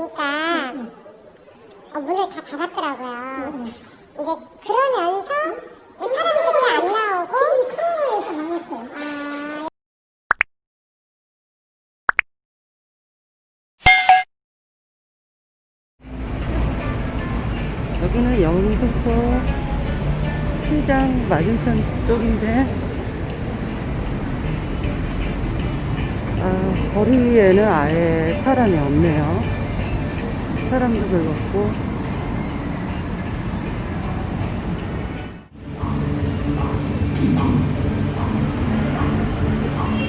보니까 응. 어, 문을 다 닫았더라고요. 응. 이제 그러면서 사람들이 안 나오고 코로나에서 망했어요. 아, 여기는 영등포 시장 맞은편 쪽인데 아, 거리에는 아예 사람이 없네요. 사람도 별로 없고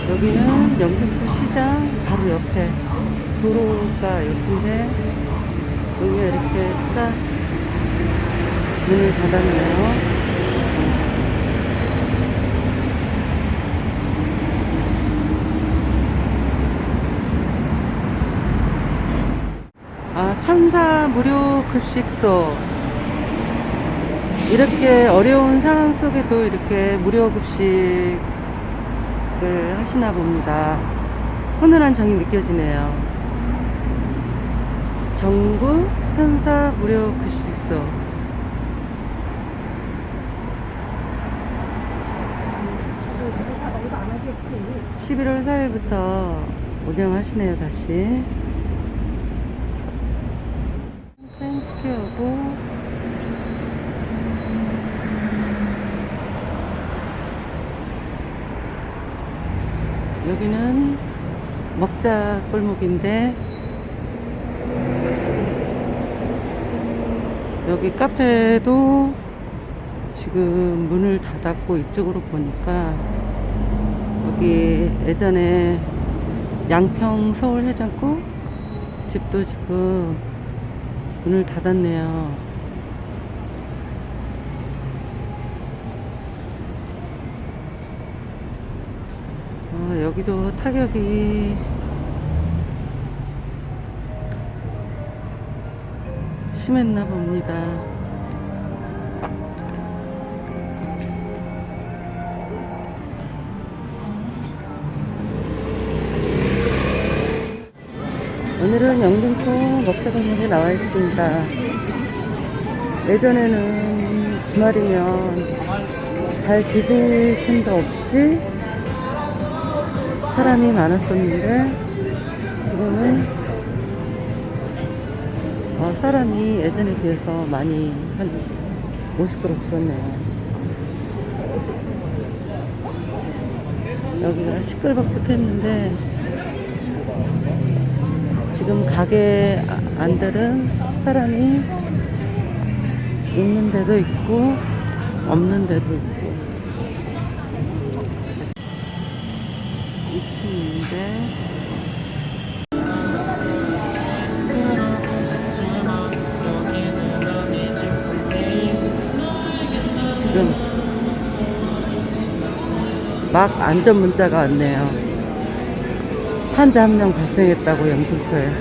여기는 영등포 시장 바로 옆에 도로가 옆인데 여기가 이렇게 딱 문을 닫았네요. 천사 무료 급식소. 이렇게 어려운 상황 속에도 이렇게 무료 급식을 하시나 봅니다. 훈훈한 정이 느껴지네요. 정부 천사 무료 급식소. 11월 4일부터 운영하시네요, 다시. 타임스퀘어고, 여기는 먹자 골목인데, 여기 카페도 지금 문을 닫았고 이쪽으로 보니까 여기 예전에 양평 서울 해장국 집도 지금 문을 닫았네요. 어, 여기도 타격이 심했나 봅니다. 오늘은 영등포 먹자골목에 나와 있습니다. 예전에는 주말이면 발 디딜 틈도 없이 사람이 많았었는데 지금은 어, 사람이 예전에 비해서 많이 한 50% 줄었네요. 여기가 시끌벅적했는데 지금 가게 아- 안들은 사람이 있는 데도 있고 없는 데도 있고 2층인데 지금 막 안전 문자가 왔네요. 환자 한 명 발생했다고 영등포에.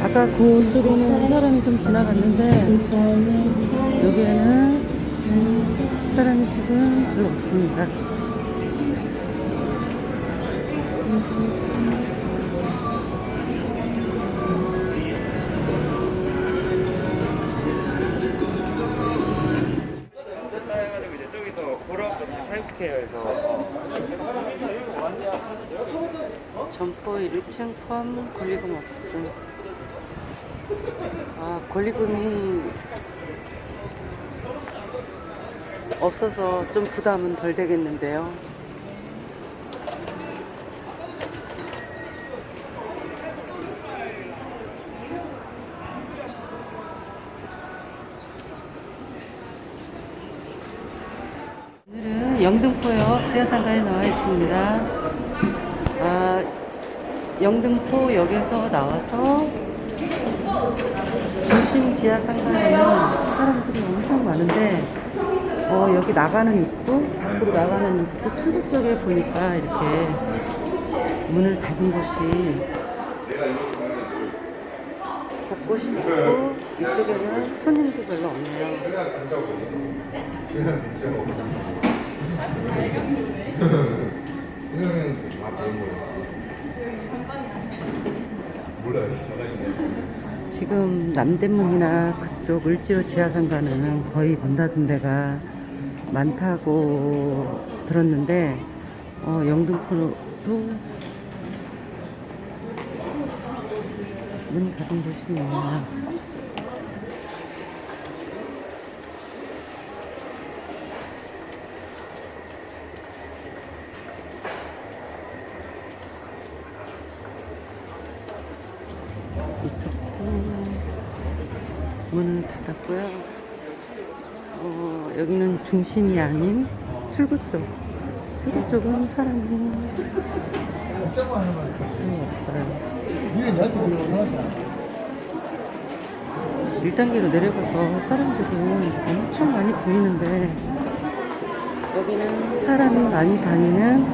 아까 그쪽에는 사람이 좀 지나갔는데 여기에는 사람이 지금 별로 없습니다. 걸어왔거든요 타임스퀘어에서 점포 1층 펌 권리금 없음. 아, 권리금이 없어서 좀 부담은 덜 되겠는데요. 영등포역에서 나와서 중심 지하 상가에는 사람들이 엄청 많은데 어, 여기 나가는 입구, 밖으로 나가는 입구 출구 쪽에 보니까 이렇게 문을 닫은 곳이 곳곳이 있고 이쪽에는 손님도 별로 없네요. 지금 남대문이나 그쪽 을지로 지하상 가는 거의 문 닫은 데가 많다고 들었는데 어, 영등포도 문 닫은 곳이 있네요. 이쪽도 문을 닫았고요. 어, 여기는 중심이 아닌 출구 쪽. 출구 쪽은 사람이 없어요. 1단계로 내려가서 사람들이 엄청 많이 보이는데 여기는 사람이 많이 다니는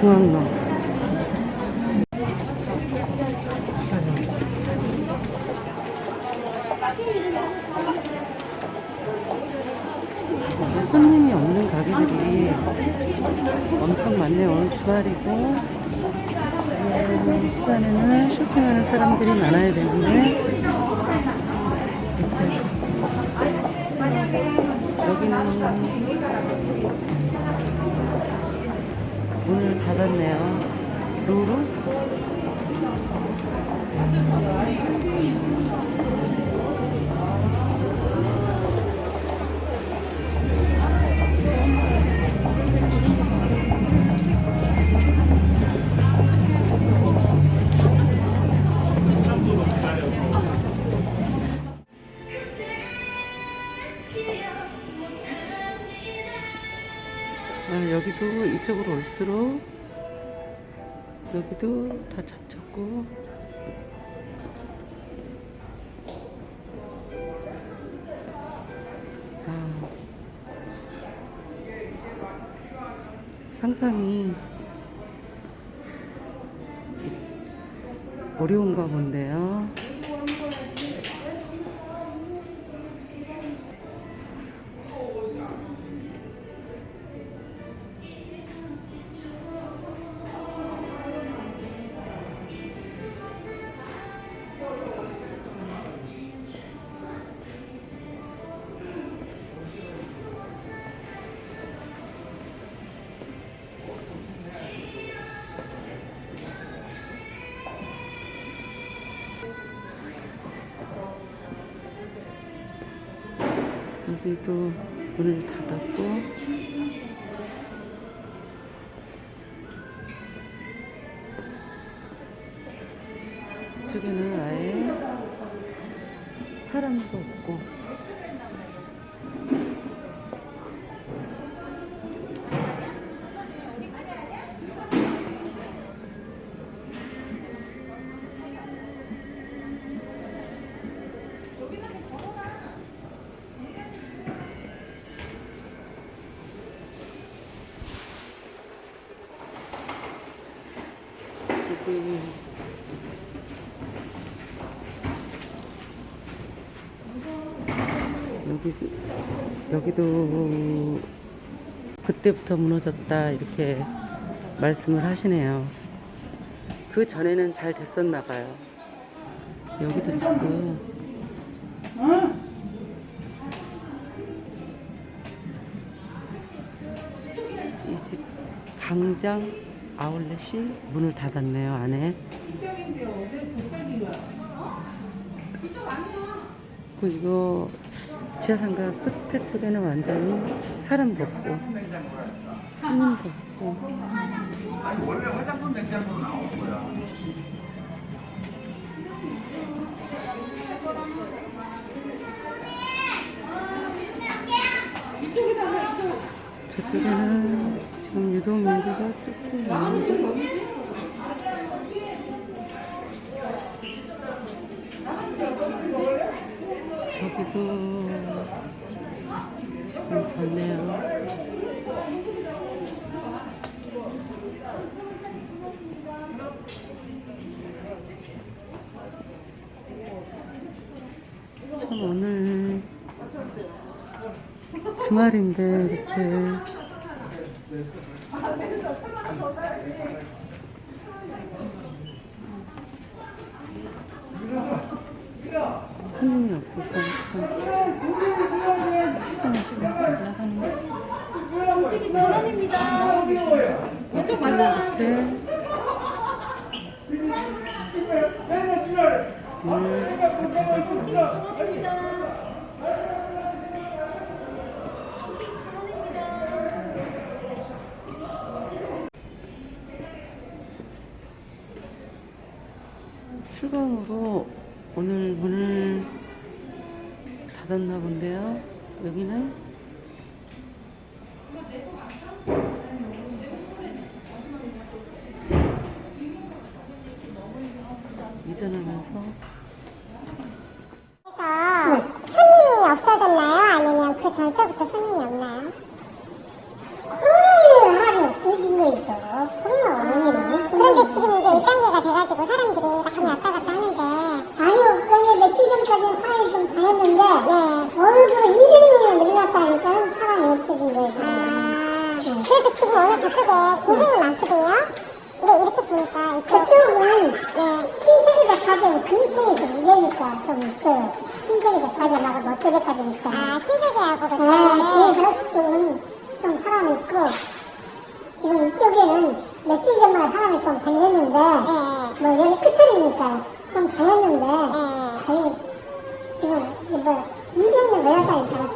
중앙로. 이제 손님이 없는 가게들이 엄청 많네요. 오늘 주말이고 음, 이 시간에는 쇼핑하는 사람들이 많아야 되는데 여기는 문을 닫았네요. 루루? 이쪽으로 올수록 여기도 다 닫혔고 아, 상당히 이- 어려운가 본데요. 여기도 문을 닫았고 여기 여기 여기도 그때부터 무너졌다 이렇게 말씀을 하시네요. 그 전에는 잘 됐었나 봐요. 여기도 지금 이 집 강장 아울렛이 문을 닫았네요 안에. 그 이거 지하상가 끝에 쪽에는 완전히 사람도 없고 손님도 없고 원래 화장품 냉장고로 나온 거야. 저쪽에는 지금 유동 인구가 조금 있는데 저기도 지금 봤네요. 참 오늘 주말인데 이렇게 손님이 없어서 시선을 찍고 올라가는데 솔직히 전원입니다 왼쪽 맞잖아 네. 음. 수건으로 오늘 문을 닫았나 본데요. 여기는 이전하면서 굉장히 많거든요. 근데 이렇게 보니까 그쪽은 네, 신세계가 가면 근처에 좀 위에니까 좀 있어요. 신세계가 가면 하고 멋지게까지 있잖아요. 아, 신세계하고 같은 네, 그래서 그쪽은 좀 사람이 있고 지금 이쪽에는 며칠 전만 사람이 좀 다녔는데 네. 뭐 여기 끝자리니까 좀 다녔는데 네. 거의 지금 뭐 200명 외화가 있잖아요.